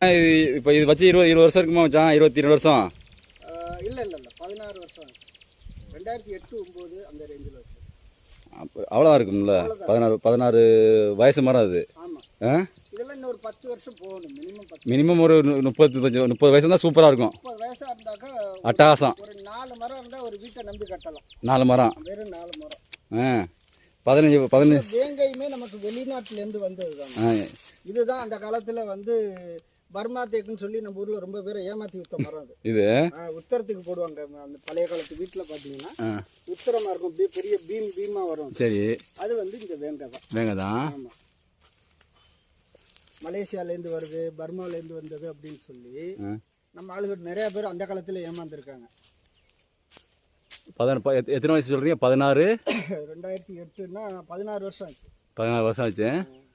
இப்போ இது வச்சு இருபது இருபது வருஷம் இருக்குமா மச்சான்? இருபத்தி ரெண்டு வருஷம்? இல்லை இல்லை இல்லை. பதினாறு வருஷம். ரெண்டாயிரத்தி எட்டு ஒம்பது அந்த ரேஞ்சில் வச்சு. அவ்வளோதான் இருக்கும்ல? பதினாறு பதினாறு வயசு மரம் அது. ஆ? இதெல்லாம் ஒரு பத்து வருஷம் போகணும். மினிமம் மினிமம் ஒரு முப்பத்தஞ்சு முப்பது வயசு தான் சூப்பராக இருக்கும். முப்பது வயசாக இருந்தாக்கா அட்டகாசம். ஒரு நாலு மரம் இருந்தால் ஒரு வீட்டை நம்பி கட்டலாம். நாலு மரம். வெறும் நாலு மரம். ஆ. பதினஞ்சு பதினஞ்சு. வேங்கையுமே நமக்கு வெளிநாட்டிலேருந்து வந்தது தான் இதுதான் அந்த காலத்தில் வந்து பர்மா தேக்குன்னு சொல்லி நம்ம ஊரில் ரொம்ப பேரை ஏமாற்றி வித்த மரம் அது. இது? உத்தரத்துக்கு போடுவாங்க. அந்த பழைய காலத்து வீட்டில் பார்த்தீங்கன்னா உத்தரமாக இருக்கும். அப்படியே பெரிய பீம் பீமாக வரும். சரி. அது வந்து இந்த வேங்கை தான். வேங்க தான்? ஆமாம் மலேசியாலேருந்து வருது பர்மாலேருந்து வந்தது அப்படின்னு சொல்லி. நம்ம ஆளுகள் நிறைய பேர் அந்த காலத்தில் ஏமாந்துருக்காங்க. பதினாறு ப- எத்த- எத்தனை வயசு சொல்கிறீங்க பதினாறு? ரெண்டாயிரத்தி எட்டுன்னா பதினாறு வருஷம் ஆச்சு. பதினாறு வருஷம் ஆச்சு.